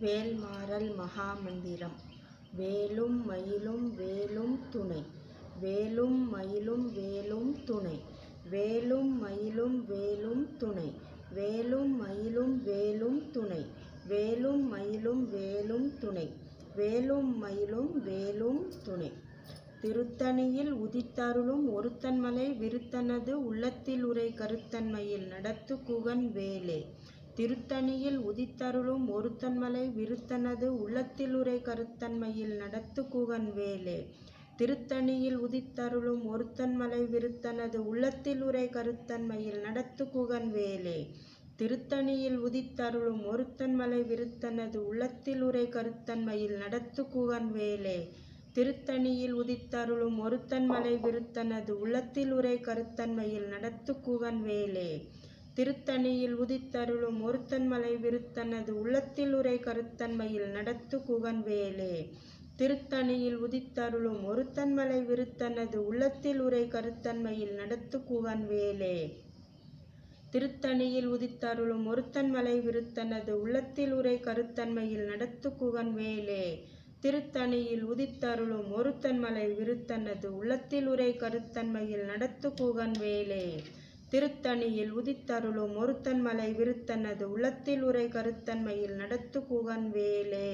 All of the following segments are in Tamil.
வேல்மாறல் மகாமந்திரம். வேலும் மயிலும் வேலும் துணை. வேலும் மயிலும் வேலும் துணை. வேலும் மயிலும் வேலும் துணை. வேலும் மயிலும் வேலும் துணை. வேலும் மயிலும் வேலும் துணை. வேலும் மயிலும் வேலும் துணை. திருத்தணியில் உதித்தருளும் ஒருத்தன்மலை விருத்தனது உள்ளத்தில் உரை கருத்தன்மையில் நடத்து குகன் வேலே. திருத்தணியில் உதித்தருளும் ஒருத்தன்மலை விருத்தனது உள்ளத்திலுரை கருத்தன்மையில் நடத்து குகன் வேலே. திருத்தணியில் உதித்தருளும் ஒருத்தன்மலை விருத்தனது உள்ளத்திலுரை கருத்தன்மையில் நடத்து குகன் வேலே. திருத்தணியில் உதித்தருளும் ஒருத்தன்மலை விருத்தனது உரை கருத்தன்மையில் நடத்து குகன் வேலே. திருத்தணியில் உதித்தருளும் ஒருத்தன்மலை விருத்தனது உரை கருத்தன்மையில் நடத்து குகன் வேலே. திருத்தணியில் உதித்தருளும் ஒருத்தன்மலை விருத்தனது உள்ளத்தில் உரை கருத்தன்மையில் நடத்து குகன் வேலே திருத்தணியில் உதித்தருளும் ஒருத்தன்மலை விருத்தனது உள்ளத்தில் உரை கருத்தன்மையில் நடத்து குகன் வேலே திருத்தணியில் உதித்தருளும் ஒருத்தன்மலை விருத்தனது உள்ளத்தில் உரை கருத்தன்மையில் நடத்து குகன் வேலே திருத்தணியில் உதித்தருளும் ஒருத்தன்மலை விருத்தனது உள்ளத்தில் உரை கருத்தன்மையில் நடத்து குகன் வேலே திருத்தணியில் உதித்தருளும் ஒருத்தன்மலை விருத்தனது உள்ளத்தில் உரை கருத்தன்மையில் நடத்து குகன் வேலே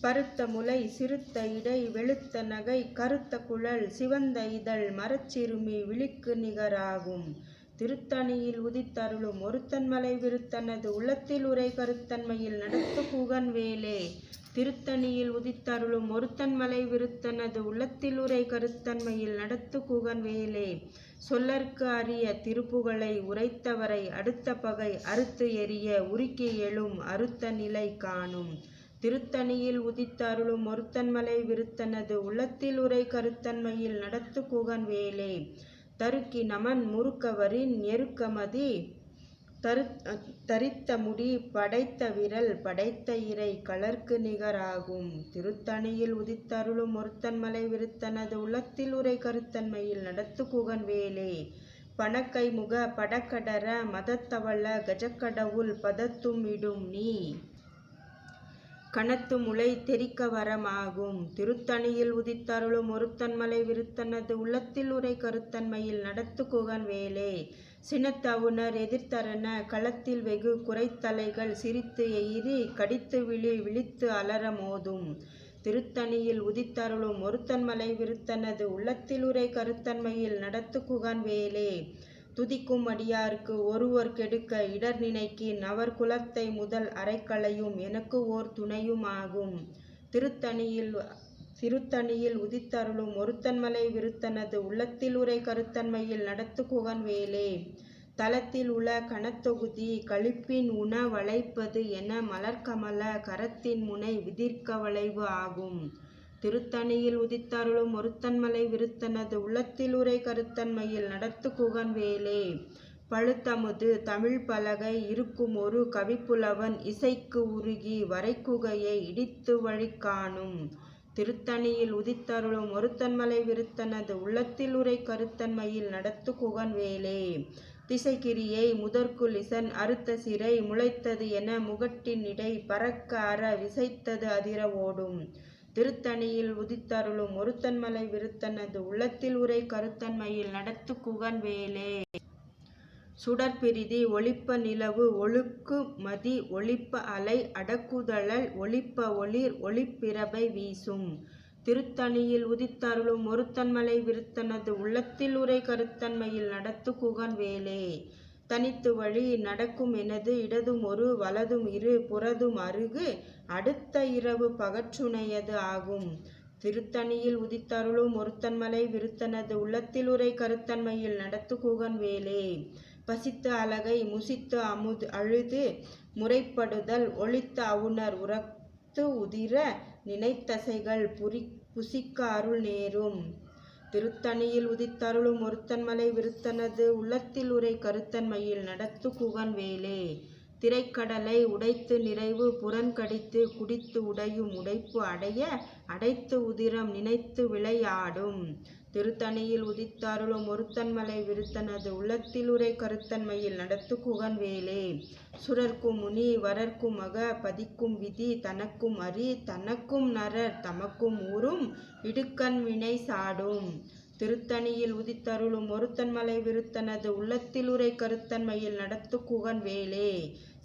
பருத்த முலை சிறுத்த இடை வெளுத்த நகை கருத்த குழல் சிவந்த இதழ் மரச்சிறுமி விழிக்கு நிகராகும். திருத்தணியில் உதித்தருளும் ஒருத்தன்மலை விருத்தனது உள்ளத்தில் உரை கருத்தன்மையில் நடத்து குகன் வேலே திருத்தணியில் உதித்தருளும் ஒருத்தன்மலை விருத்தனது உள்ளத்தில் உரை கருத்தன்மையில் நடத்து குகன் வேலே. சொல்லற்கு அரிய திருப்புகழை உரைத்தவரை அடுத்த பகை அறுத்து எரிய உருக்கி எழும் அறுத்த நிலை காணும். திருத்தணியில் உதித்தருளும் ஒருத்தன்மலை விருத்தனது உள்ளத்தில் உரை கருத்தன்மையில் நடத்து குகன் வேலே. தருக்கி நமன் முறுக்கவரின் எருக்கமதி தரு தரித்த முடி படைத்த விரல் படைத்த இறை கலர்க்கு நிகராகும். திருத்தணியில் உதித்தருளும் ஒருத்தன்மலை விருத்தனது உள்ளத்தில் உரை கருத்தன்மையில் நடத்து குகன் வேலே. பணக்கை முக படக்கடர மதத்தவள கஜக்கடவுள் பதத்தும் இடும் நீ. கணத்து முளை தெரிக்க வரமாகும். திருத்தணியில் உதித்தருளும் ஒருத்தன்மலை விருத்தனது உள்ளத்தில் உரை கருத்தன்மையில் நடத்து குகன் வேலே. சினத்தவுணர் எதிர்த்தரன களத்தில் வெகு குறைத்தலைகள் சிரித்து எயிரி கடித்து விழி விழித்து அலற மோதும். திருத்தணியில் உதித்தருளும் ஒருத்தன்மலை விருத்தனது உள்ளத்தில் உரை கருத்தன்மையில் நடத்து குகன் வேலே. துதிக்கும் அடியாருக்கு ஒருவர் கெடுக்க இடர் நினைக்கின் அவர் குலத்தை முதல் அரைக்களையும் எனக்கு ஓர் துணையுமாகும். திருத்தணியில் சிறுத்தணியில் உதித்தருளும் ஒருத்தன்மலை விருத்தனது உள்ளத்தில் உரை கருத்தன்மையில் நடத்து குகன் வேலே. தளத்தில் உள்ள கணத்தொகுதி கழிப்பின் உண வளைப்பது என மலர்கமல கரத்தின் முனை விதிர்க்க வளைவு ஆகும். திருத்தணியில் உதித்தருளும் ஒருத்தன்மலை விருத்தனது உள்ளத்தில் உரை கருத்தன்மையில் நடத்து குகன் வேலே. பழுத்தமுது தமிழ் பலகை இருக்கும் ஒரு கவிப்புலவன் இசைக்கு உருகி வரைக்குகையை இடித்து வழி காணும். திருத்தணியில் உதித்தருளும் ஒருத்தன்மலை விருத்தனது உள்ளத்தில் உரை கருத்தன்மையில் நடத்து குகன் வேலே திசைக்கிரியை முதற்குள் இசன் அறுத்த சிறை முளைத்தது என முகட்டின் இடை பறக்க அற விசைத்தது அதிர ஓடும். திருத்தணியில் உதித்தருளும் ஒருத்தன்மலை விருத்தனது உள்ளத்தில் உரை கருத்தன்மையில் நடத்து குகன் வேலே சுடற்பிரிதி ஒளிப்ப நிலவு ஒழுக்கு மதி ஒளிப்ப அலை அடக்குதழல் ஒளிப்ப ஒளிர் ஒளிப்பிரபை வீசும். திருத்தணியில் உதித்தருளும் ஒருத்தன்மலை விருத்தனது உள்ளத்தில் உரை கருத்தன்மையில் நடத்து குகன் வேலே. தனித்து வழி நடக்கும் எனது இடதும் ஒரு வலதும் இரு புறதும் அருகு அடுத்த இரவு பகற்றுணையது ஆகும். திருத்தணியில் உதித்தருளும் ஒருத்தன்மலை விருத்தனது உள்ளத்தில் உரை கருத்தன்மையில் நடத்து குகன் வேலே. பசித்து அலகை முசித்து அமுது அழுது முறைப்படுதல் ஒளித்த அவுணர் உரத்து உதிர நினைத்தசைகள் புரி புசிக்க அருள் நேரும். திருத்தணியில் உதித்தருளும் ஒருத்தன்மலை விருத்தனது உள்ளத்தில் உரை கருத்தன்மையில் நடத்து குகன் வேலே. திரைக்கடலை உடைத்து நிறைவு புறன்கடித்து குடித்து உடையும் உடைப்பு அடைய அடைத்து உதிரம் நினைத்து விளையாடும். திருத்தணியில் உதித்தருளும் ஒருத்தன்மலை விருத்தனது உள்ளத்தில் உரை கருத்தன்மையில் நடத்து குகன் வேலே. சுரர்க்கும் முனி வரர்க்கும் மக பதிக்கும் விதி தனக்கும் அரி தனக்கும் நரர் தமக்கும் ஊரும் இடுக்கண் வினை சாடும். திருத்தணியில் உதித்தருளும் ஒருத்தன்மலை விருத்தனது உள்ளத்தில் உரை கருத்தன்மையில் நடத்து குகன் வேலே.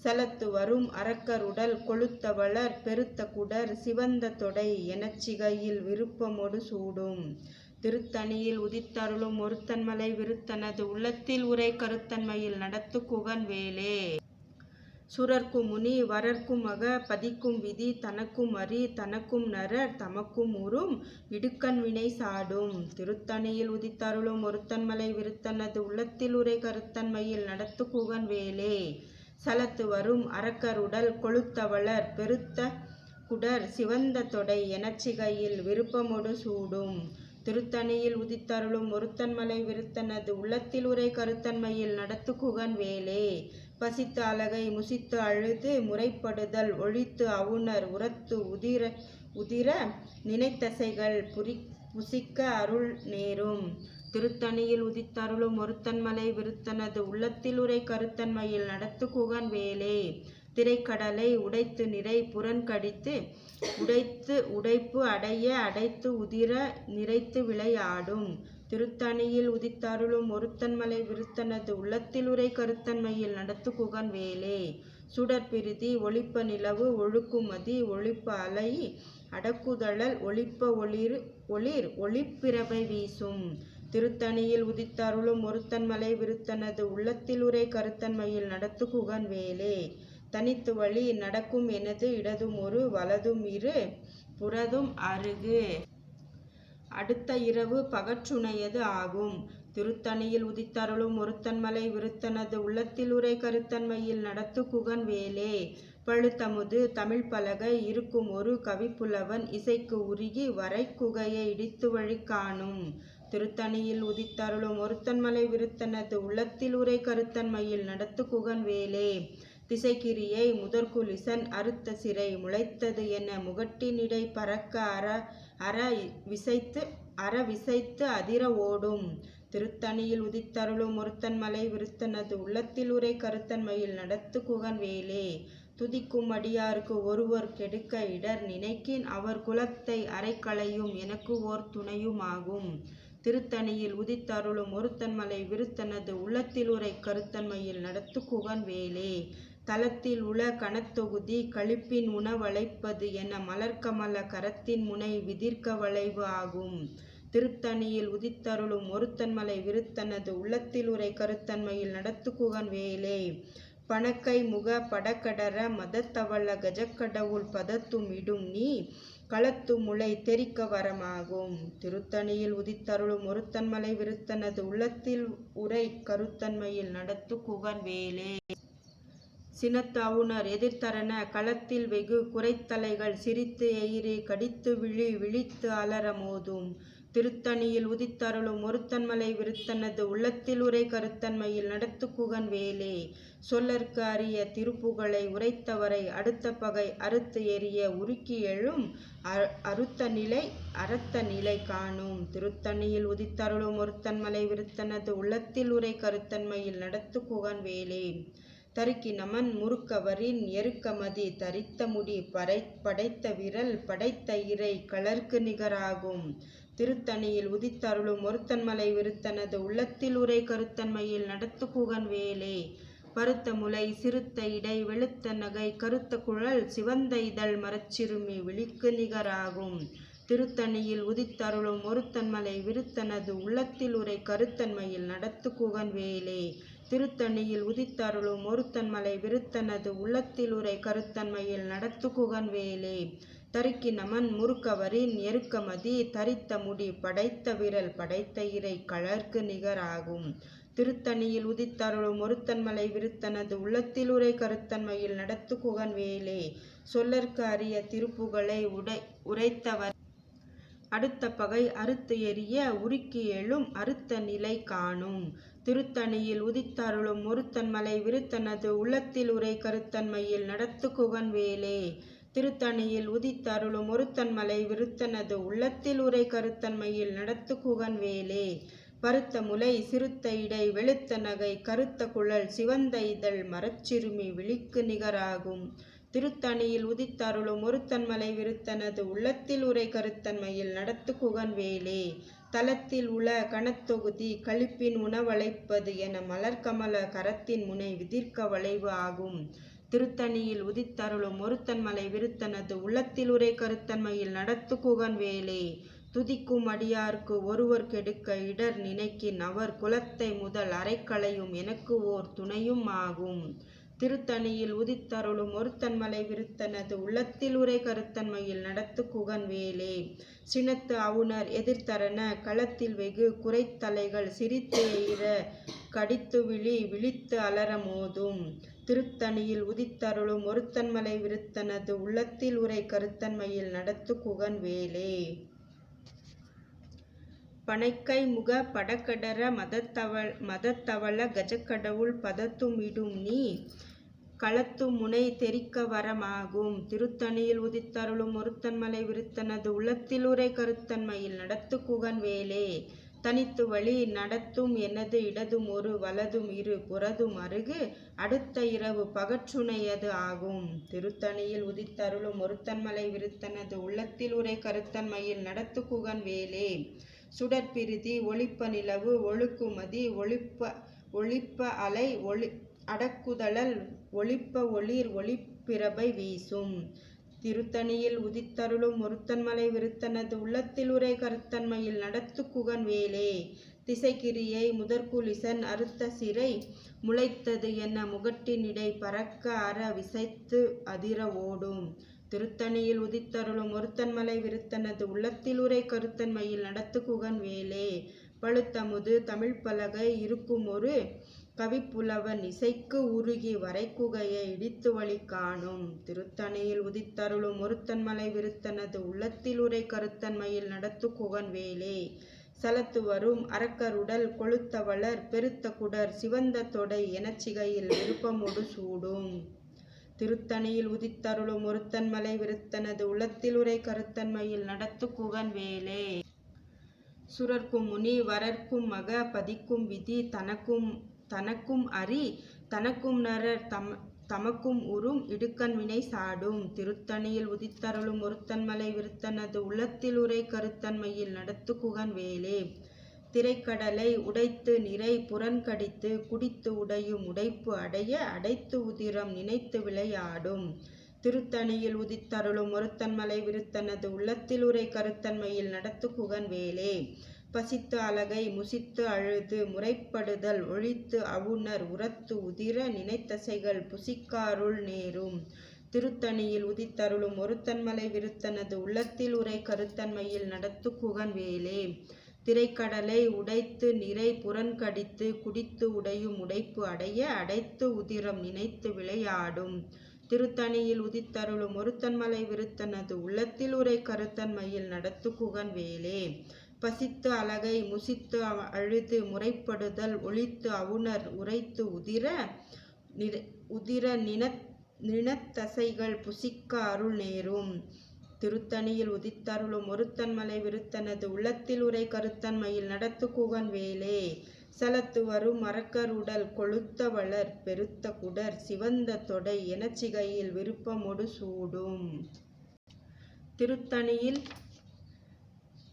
சலத்து வரும் அரக்கருடல் கொளுத்தவளர் பெருத்த குடர் சிவந்த தொடை எனச்சிகையில் விருப்பமொடு சூடும். திருத்தணியில் உதித்தருளும் ஒருத்தன்மலை விருத்தனது உள்ளத்தில் உரை கருத்தன்மையில் நடத்து குகன் வேலே. சுரர்க்கும் முனி வரர்க்கும் மக பதிக்கும் விதி தனக்கும் அரி தனக்கும் நரர் தமக்கும் உறும் இடுக்கண் வினை சாடும். திருத்தணியில் உதித்தருளும் ஒருத்தன்மலை விருத்தனது உள்ளத்தில் உரை கருத்தன்மையில் நடத்து குகன் வேலே. சலத்து வரும் அரக்கருடல் கொழுத்தவளர் கொளுத்தவளர் பெருத்த குடர் சிவந்த தொடை எனச்சிகையில் விருப்பமொடு சூடும். திருத்தணியில் உதித்தருளும் ஒருத்தன்மலை விருத்தனது உள்ளத்தில் உரை கருத்தன்மையில் நடத்து குகன் வேலே. பசித்து அலகை முசித்து அழுது முறைப்படுதல் ஒழித்து அவுணர் உரத்து உதிர உதிர நினைத்தசைகள் புரி புசிக்க அருள் நேரும். திருத்தணியில் உதித்தருளும் ஒருத்தன்மலை விருத்தனது உள்ளத்தில் உரை கருத்தன்மையில் நடத்து குகன் வேலே. திரைக்கடலை உடைத்து நிறை புறன்கடித்து உடைத்து உடைப்பு அடைய அடைத்து உதிர நிறைத்து விளையாடும் திருத்தணியில் உதித்தருளும் ஒருத்தன்மலை விருத்தனது உள்ளத்தில் உரை கருத்தன்மையில் நடத்து குகன் வேலே. சுடற்பிரிதி ஒளிப்ப நிலவு ஒழுக்குமதி ஒழிப்ப அலை அடக்குதழல் ஒளிப்ப ஒளிர் ஒளிர் ஒளிப்பிறவை வீசும். திருத்தணியில் உதித்தருளும் ஒருத்தன்மலை விருத்தனது உள்ளத்தில் உரை கருத்தன்மையில் நடத்து குகன் வேலே தனித்து வழி நடக்கும் எனது இடதும் ஒரு வலதும் இரு புறதும் அருகு. அடுத்த இரவு பகற்றுணையது ஆகும். திருத்தணியில் உதித்தருளும் ஒருத்தன்மலை விருத்தனது உள்ளத்தில் உரை கருத்தன்மையில் நடத்து குகன் வேலே பழுத்தமுது தமிழ் பலகை இருக்கும் ஒரு கவிப்புலவன் இசைக்கு உருகி வரைக்குகையை இடித்து வழி காணும் திருத்தணியில் உதித்தருளும் ஒருத்தன்மலை விருத்தனது உள்ளத்தில் உரை கருத்தன்மையில் நடத்து குகன் வேலே. திசைக்கிரியை முதற்குலிசன் அறுத்த சிறை முளைத்தது என முகட்டினிடை பறக்க அற அற விசைத்து அற விசைத்து அதிர ஓடும். திருத்தணியில் உதித்தருளும் ஒருத்தன்மலை விருத்தனது உள்ளத்தில் உரை கருத்தன்மையில் நடத்து குகன் வேலே. துதிக்கும் அடியாருக்கு ஒருவர் கெடுக்க இடர் நினைக்கின் அவர் குலத்தை அரைக்களையும் எனக்கு ஓர் துணையுமாகும். திருத்தணியில் உதித்தருளும் ஒருத்தன்மலை விருத்தனது உள்ளத்தில் உரை கருத்தன்மையில் நடத்து குகன் வேலே. தலத்தில் உள கணத்தொகுதி கழிப்பின் உணவளைப்பது என மலர்க்கமல கரத்தின் முனை விதிர்க்க வளைவு ஆகும். திருத்தணியில் உதித்தருளும் ஒருத்தன்மலை விருத்தனது உள்ளத்தில் உரை கருத்தன்மையில் நடத்துக்குகன் வேலே. பணக்கை முக படக்கடர மதத்தவள கஜக்கடவுள் பதத்தும் இடும் நீ. களத்து முளை தெரிக்க வரமாகும். திருத்தணியில் உதித்தருளும் ஒருத்தன்மலை விருத்தனது உள்ளத்தில் உரை கருத்தன்மையில் நடத்து குகன் வேலே. சினத்து அவுணர் எதிர்த்தரன களத்தில் வெகு குறைத்தலைகள் சிரித்து எயிரி கடித்து விழி விழித்து அலற மோதும். திருத்தணியில் உதித்தருளும் ஒருத்தன்மலை விருத்தனது உள்ளத்தில் உரை கருத்தன்மையில் நடத்து குகன் வேலே. சொல்லற்கு அரிய திருப்புகழை உரைத்தவரை அடுத்த பகை அறுத்து எறிய உருக்கி எழும் அ- அறுத்த நிலை அறத்த நிலை காணும். திருத்தணியில் உதித்தருளும் ஒருத்தன்மலை விருத்தனது உள்ளத்தில் உரை கருத்தன்மையில் நடத்து குகன் வேலே. தருக்கி நமன் முறுக்கவரின் எருக்கமதி தரித்த முடி பறை படைத்த விரல் படைத்த இறை கலர்க்கு நிகராகும். திருத்தணியில் உதித்தருளும் ஒருத்தன்மலை விருத்தனது உள்ளத்தில் உரை கருத்தன்மையில் நடத்து குகன் வேலே. பருத்த முலை சிறுத்த இடை வெளுத்த நகை கருத்த குழல் சிவந்த இதழ் மரச்சிறுமி விழிக்கு நிகராகும். திருத்தணியில் உதித்தருளும் ஒருத்தன்மலை விருத்தனது உள்ளத்தில் உரை கருத்தன்மையில் நடத்து குகன் வேலே. திருத்தணியில் உதித்தருளும் ஒருத்தன்மலை விருத்தனது உள்ளத்தில் உரை கருத்தன்மையில் நடத்து குகன் வேலே. தருக்கினமன் முறுக்கவரின் எருக்கமதி தரித்த முடி படைத்த விரல் படைத்த இறை கழற்கு நிகராகும். திருத்தணியில் உதித்தருளும் ஒருத்தன்மலை விருத்தனது உள்ளத்தில் உரை கருத்தன்மையில் நடத்து குகன் வேலே. சொல்லற்கு அரிய திருப்புகளை உடை உரைத்தவர். அடுத்த பகை அறுத்து எறிய உருக்கி எழும் அறுத்த நிலை காணும். திருத்தணியில் உதித்தருளும் ஒருத்தன்மலை விருத்தனது உள்ளத்தில் உரை கருத்தன்மையில் நடத்து குகன் வேலே. திருத்தணியில் உதித்தருளும் ஒருத்தன்மலை விருத்தனது உள்ளத்தில் உரை கருத்தன்மையில் நடத்து குகன் வேலே. பருத்த முலை சிறுத்த இடை வெளுத்த நகை கருத்த குழல் சிவந்த இதழ் மரச்சிறுமி விழிக்கு நிகராகும். திருத்தணியில் உதித்தருளும் ஒருத்தன்மலை விருத்தனது உள்ளத்தில் உரை கருத்தன்மையில் நடத்து குகன் வேலே. தலத்தில் உள கணத்தொகுதி கழிப்பின் உணவளைப்பது என மலர்கமல கரத்தின் முனை விதிர்க்க வளைவு ஆகும். திருத்தணியில் உதித்தருளும் ஒருத்தன்மலை விருத்தனது உள்ளத்தில் உரை கருத்தன்மையில் நடத்து குகன் வேலே. துதிக்கும் அடியார்க்கு ஒருவர் கெடுக்க இடர் நினைக்கின் அவர் குலத்தை முதல் அரைக்களையும் எனக்கு ஓர் துணையும் ஆகும். திருத்தணியில் உதித்தருளும் ஒருத்தன்மலை விருத்தனது உள்ளத்தில் உரை கருத்தன்மையில் நடத்து குகன் வேலே. சினத்து அவுணர் எதிர்த்தரன களத்தில் வெகு குறைத்தலைகள் சிரித்து எயிற கடித்து விழி விழித்து அலற மோதும். திருத்தணியில் உதித்தருளும் ஒருத்தன்மலை விருத்தனது உள்ளத்தில் உரை கருத்தன்மையில் நடத்து குகன் வேலே. பனைக்கை முக படக்கடர மதத்தவள் மதத்தவள கஜக்கடவுள் பதத்தும் இடும் நீ களத்து முனை தெரிக்க வரமாகும். திருத்தணியில் உதித்தருளும் ஒருத்தன்மலை விருத்தனது உள்ளத்தில் உரை கருத்தன்மையில் நடத்து குகன் வேலே. தனித்து வழி நடத்தும் எனது இடதும் ஒரு வலதும் இரு புறதும் அருகு அடுத்த இரவு பகற்றுணையது ஆகும். திருத்தணியில் உதித்தருளும் ஒருத்தன்மலை விருத்தனது உள்ளத்தில் உரை கருத்தன்மையில் நடத்து குகன் வேலே. சுடற்பிரிதி ஒளிப்ப நிலவு ஒழுக்குமதி ஒளிப்ப ஒளிப்ப அலை ஒளி அடக்குதழல் ஒளிப்ப ஒளிர் ஒளிப்பிரபை வீசும். திருத்தணியில் உதித்தருளும் ஒருத்தன்மலை விருத்தனது உள்ளத்தில் உரை கருத்தன்மையில் நடத்து குகன் வேலே. திசைக்கிரியை முதற்குலிசன் அறுத்த சிறை முளைத்தது என முகட்டினிடை பறக்க அற விசைத்து அதிர ஓடும். திருத்தணியில் உதித்தருளும் ஒருத்தன்மலை விருத்தனது உள்ளத்தில் உரை கருத்தன்மையில் நடத்து குகன் வேலே. பழுத்தமுது தமிழ் பலகை இருக்கும் ஒரு கவிப்புலவன் இசைக்கு உருகி வரைக்குகையை இடித்து வழி காணும். திருத்தணியில் உதித்தருளும் ஒருத்தன்மலை விருத்தனது உள்ளத்தில் உரை கருத்தன்மையில் நடத்து குகன் வேலே. சலத்து வரும் அரக்கருடல் கொளுத்தவளர் பெருத்த குடர் சிவந்த தொடை எனச்சிகையில் விருப்பமொடு சூடும். திருத்தணியில் உதித்தருளும் ஒருத்தன்மலை விருத்தனது உள்ளத்தில் உரை கருத்தன்மையில் நடத்து குகன் வேலே. சுரர்க்கும் முனி வரர்க்கும் மக பதிக்கும் விதி தனக்கும் தனக்கும் அறி தனக்கும் நரர் தம தமக்கும் உறும் இடுக்கண் வினை சாடும். திருத்தணியில் உதித்தருளும் ஒருத்தன்மலை விருத்தனது உள்ளத்தில் உரை கருத்தன்மையில் நடத்து குகன் வேலே. திரைக்கடலை உடைத்து நிறை புறன்கடித்து குடித்து உடையும் உடைப்பு அடைய அடைத்து உதிரம் நினைத்து விளையாடும் திருத்தணியில் உதித்தருளும் ஒருத்தன்மலை விருத்தனது உள்ளத்தில் உரை கருத்தன்மையில் நடத்து குகன் வேலே. பசித்து அலகை முசித்து அழுது முறைப்படுதல் ஒழித்து அவுணர் உரத்து உதிர நினைத்தசைகள் புசிக்காருள் நேரும். திருத்தணியில் உதித்தருளும் ஒருத்தன்மலை விருத்தனது உள்ளத்தில் உரை கருத்தன்மையில் நடத்து குகன் வேலே. திரைக்கடலை உடைத்து நிறை புறன்கடித்து குடித்து உடையும் உடைப்பு அடைய அடைத்து உதிரம் நினைத்து விளையாடும். திருத்தணியில் உதித்தருளும் ஒருத்தன்மலை விருத்தனது உள்ளத்தில் உரை கருத்தன்மையில் நடத்து குகன் வேலே. பசித்து அலகை முசித்து அழுது முறைப்படுதல் ஒழித்து அவுணர் உரைத்து உதிர உதிர நினத் நினத்தசைகள் புசிக்க அருள் நேரும். திருத்தணியில் உதித்தருளும் ஒருத்தன்மலை விருத்தனது உள்ளத்தில் உரை கருத்தன்மையில் நடத்து குகன் வேலே. சலத்து வரும் மரக்கர் உடல் கொழுத்த வளர் பெருத்த குடர் சிவந்த தொடை எனச்சிகையில் விருப்பமொடு சூடும். திருத்தணியில்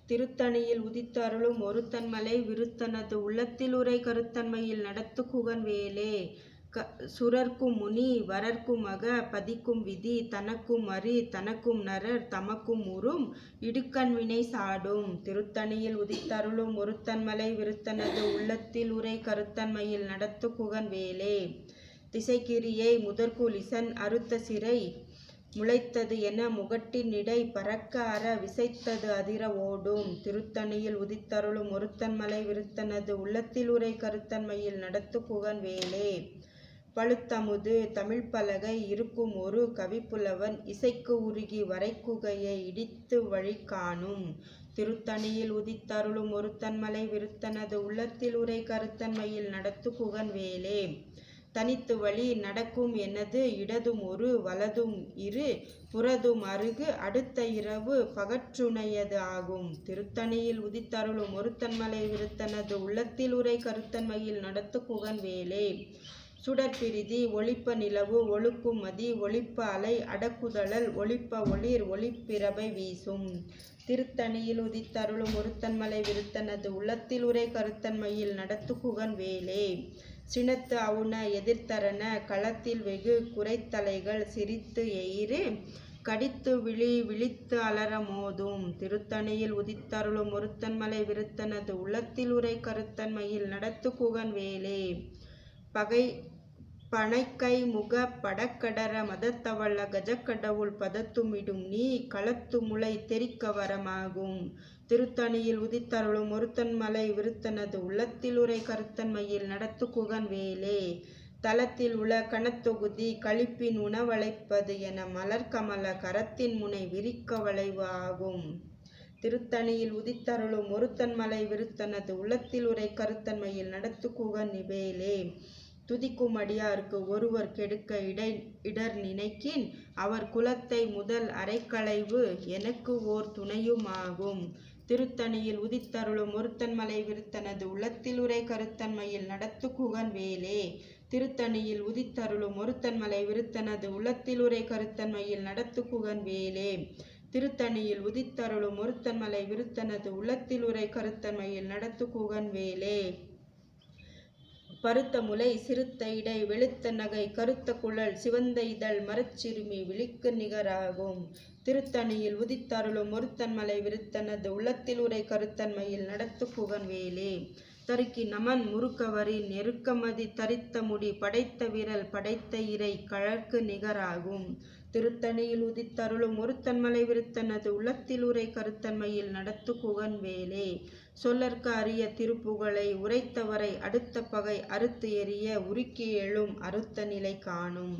திருத்தணியில் உதித்தருளும் ஒருத்தன்மலை விருத்தனது உள்ளத்தில் உரை கருத்தன்மையில் நடத்து குகன் வேலே க சுரர்க்கும் முனி வரர்க்கும் மக பதிக்கும் விதி தனக்கும் அரி தனக்கும் நரர் தமக்கும் உறும் இடுக்கண் வினை சாடும். திருத்தணியில் உதித்தருளும் ஒருத்தன்மலை விருத்தனது உள்ளத்தில் உரை கருத்தன்மையில் நடத்து குகன் வேலே திசைக்கிரியை முதற்குலிசன் அறுத்த சிறை முளைத்தது என முகட்டினிடை பறக்க அற விசைத்தது அதிர ஓடும். திருத்தணியில் உதித்தருளும் ஒருத்தன்மலை விருத்தனது உள்ளத்தில் உரை கருத்தன்மையில் நடத்து புகன் வேலே. பழுத்தமுது தமிழ் பலகை இருக்கும் ஒரு கவிப்புலவன் இசைக்கு உருகி வரைக்குகையை இடித்து வழி காணும். திருத்தணியில் உதித்தருளும் ஒருத்தன்மலை விருத்தனது உள்ளத்தில் உரை கருத்தன்மையில் நடத்து புகன் வேலே. தனித்து வழி நடக்கும் எனது இடதும் ஒரு வலதும் இரு புறதும் அருகு அடுத்த இரவு பகற்றுணையது ஆகும். திருத்தணியில் உதித்தருளும் ஒருத்தன்மலை விருத்தனது உள்ளத்தில் உரை கருத்தன்மையில் நடத்து குகன் வேலே. சுடற்பிரிதி ஒளிப்ப நிலவு ஒழுக்கும் மதி ஒளிப்ப அலை அடக்குதழல் ஒளிப்ப ஒளிர் ஒளிப்பிரபை வீசும். திருத்தணியில் உதித்தருளும் ஒருத்தன்மலை விருத்தனது உள்ளத்தில் உரை கருத்தன்மையில் நடத்து குகன் வேலே. சினத்து அவுன எதிர்த்தரன களத்தில் வெகு குறைத்தலைகள் சிரித்து எயிறு கடித்து விழி விழித்து அலற மோதும். திருத்தணியில் உதித்தருளும் ஒருத்தன்மலை விருத்தனது உள்ளத்தில் உரை கருத்தன்மையில் நடத்து குகன் வேலே. பகை பனைக்கை முக படக்கடர மதத்தவள கஜக்கடவுள் பதத்துமிடும் நீ களத்து முளை தெரிக்க வரமாகும். திருத்தணியில் உதித்தருளும் ஒருத்தன்மலை விருத்தனது உள்ளத்தில் உரை கருத்தன்மையில் நடத்து குகன் வேலே. தலத்தில் உள கணத்தொகுதி கழிப்பின் உணவளைப்பது என மலர்கமல கரத்தின் முனை விரிக்க வளைவு ஆகும். திருத்தணியில் உதித்தருளும் ஒருத்தன்மலை விருத்தனது உள்ளத்தில் உரை கருத்தன்மையில் நடத்து குகன் நிவேலே துதிக்கும் அடியாருக்கு ஒருவர் கெடுக்க இடை இடர் நினைக்கின் அவர் குலத்தை முதல் அரைக்களைவு எனக்கு ஓர் துணையுமாகும். திருத்தணியில் உதித்தருளும் ஒருத்தன்மலை விருத்தனது உள்ளத்தில் உரை கருத்தன்மையில் நடத்து குகன் வேலே. திருத்தணியில் உதித்தருளும் ஒருத்தன்மலை விருத்தனது உள்ளத்தில் உரை கருத்தன்மையில் நடத்து குகன் வேலே. திருத்தணியில் உதித்தருளும் ஒருத்தன்மலை விருத்தனது உள்ளத்தில் உரை கருத்தன்மையில் நடத்து குகன் வேலே. பருத்த முலை சிறுத்த இடை வெளுத்த நகை கருத்த குழல் சிவந்த இதழ் மரச்சிறுமி விழிக்கு நிகராகும். திருத்தணியில் உதித்தருளும் ஒருத்தன்மலை விருத்தனது உள்ளத்தில் உரை கருத்தன்மையில் நடத்து புகன் வேலே. தருக்கி நமன் முறுக்கவரின் நெருக்கமதி தரித்த முடி படைத்த விரல் படைத்த இறை கழற்கு நிகராகும். திருத்தணியில் உதித்தருளும் ஒருத்தன்மலை விருத்தனது உள்ளத்தில் உரை கருத்தன்மையில் நடத்து குகன் வேலே. சொல்லற்க அரிய திருப்புகழை உரைத்தவரை அடுத்த பகை அறுத்து எறிய உருக்கி எழும் அறுத்த நிலை காணும்.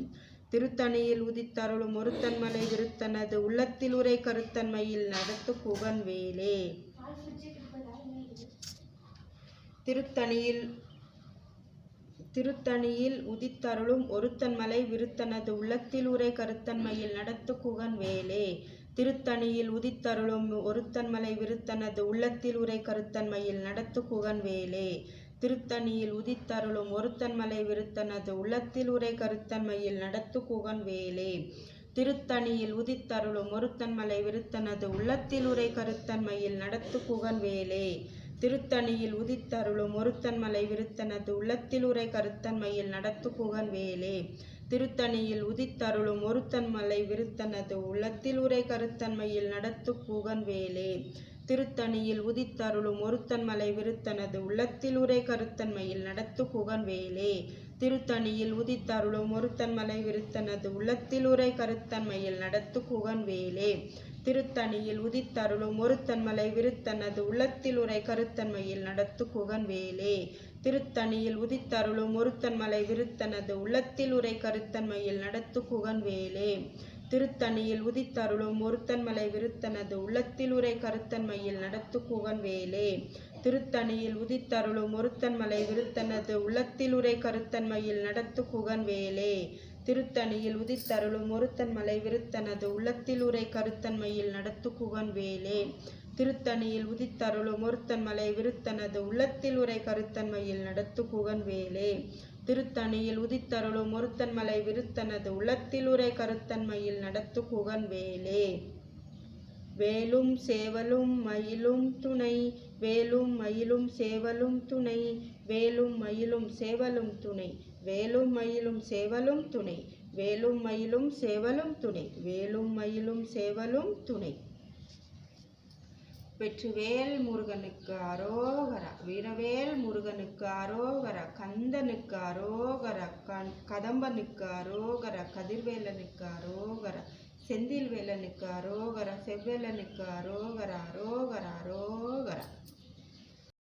திருத்தணியில் உதித்தருளும் ஒருத்தன்மலை விருத்தனது உள்ளத்தில் உரை கருத்தன்மையில் நடத்து குகன் வேலே. திருத்தணியில் திருத்தணியில் உதித்தருளும் ஒருத்தன்மலை விருத்தனது உள்ளத்தில் உரை கருத்தன்மையில் நடத்து குகன் வேலே. திருத்தணியில் உதித்தருளும் ஒருத்தன்மலை விருத்தனது உள்ளத்தில் உரை கருத்தன்மையில் நடத்து குகன் வேலே திருத்தணியில் உதித்தருளும் ஒருத்தன்மலை விருத்தனது உள்ளத்தில் உரை கருத்தன்மையில் நடத்து குகன் வேலே திருத்தணியில் உதித்தருளும் ஒருத்தன்மலை விருத்தனது உள்ளத்தில் உரை கருத்தன்மையில் நடத்து குகன் வேலே திருத்தணியில் உதித்தருளும் ஒருத்தன்மலை விருத்தனது உள்ளத்தில் உரை கருத்தன்மையில் நடத்து குகன் வேலே திருத்தணியில் உதித்தருளும் ஒருத்தன்மலை விருத்தனது உள்ளத்தில் உரை கருத்தன்மையில் நடத்து குகன் வேலே திருத்தணியில் உதித்தருளும் ஒருத்தன்மலை விருத்தனது உள்ளத்தில் உரை கருத்தன்மையில் நடத்து குகன் வேலே திருத்தணியில் உதித்தருளும் ஒருத்தன்மலை விருத்தனது உள்ளத்தில் உரை கருத்தன்மையில் நடத்து குகன் வேலே திருத்தணியில் உதித்தருளும் ஒருத்தன்மலை விருத்தனது உள்ளத்தில் உரை கருத்தன்மையில் நடத்து குகன் வேலே திருத்தணியில் உதித்தருளும் ஒருத்தன்மலை விருத்தனது உள்ளத்தில் உரை கருத்தன்மையில் நடத்து குகன் வேலே திருத்தணியில் உதித்தருளும் ஒருத்தன்மலை விருத்தனது உள்ளத்தில் உரை கருத்தன்மையில் நடத்து குகன் வேலே திருத்தணியில் உதித்தருளும் ஒருத்தன்மலை விருத்தனது உள்ளத்தில் உரை கருத்தன்மையில் நடத்து குகன் வேலே திருத்தணியில் உதித்தருளும் ஒருத்தன்மலை விருத்தனது உள்ளத்தில் உரை கருத்தன்மையில் நடத்து குகன் வேலே திருத்தணியில் உதித்தருளும் ஒருத்தன்மலை விருத்தனது உள்ளத்தில் உரை கருத்தன்மையில் நடத்து புகன்வேலே திருத்தணியில் உதித்தருளும் ஒருத்தன்மலை விருத்தனது உள்ளத்தில் உரை கருத்தன்மையில் நடத்து புகன் வேலே வேலும் சேவலும் மயிலும் துணை வேலும் மயிலும் சேவலும் துணை வேலும் மயிலும் சேவலும் துணை வேலும் மயிலும் சேவலும் துணை வேலும் மயிலும் சேவலும் துணை வேலும் மயிலும் சேவலும் துணை. வெற்றிவேல் முருகனுக்கு அரோகரா வீரவேல் முருகனுக்கு அரோகரா கந்தனுக்கு அரோகரா கண் கதம்பனுக்கு அரோகரா கதிர்வேலனுக்கு அரோகரா செந்தில் வேலனுக்கு அரோகரா செவ்வேலனுக்கு அரோகரா அரோகரா அரோகரா.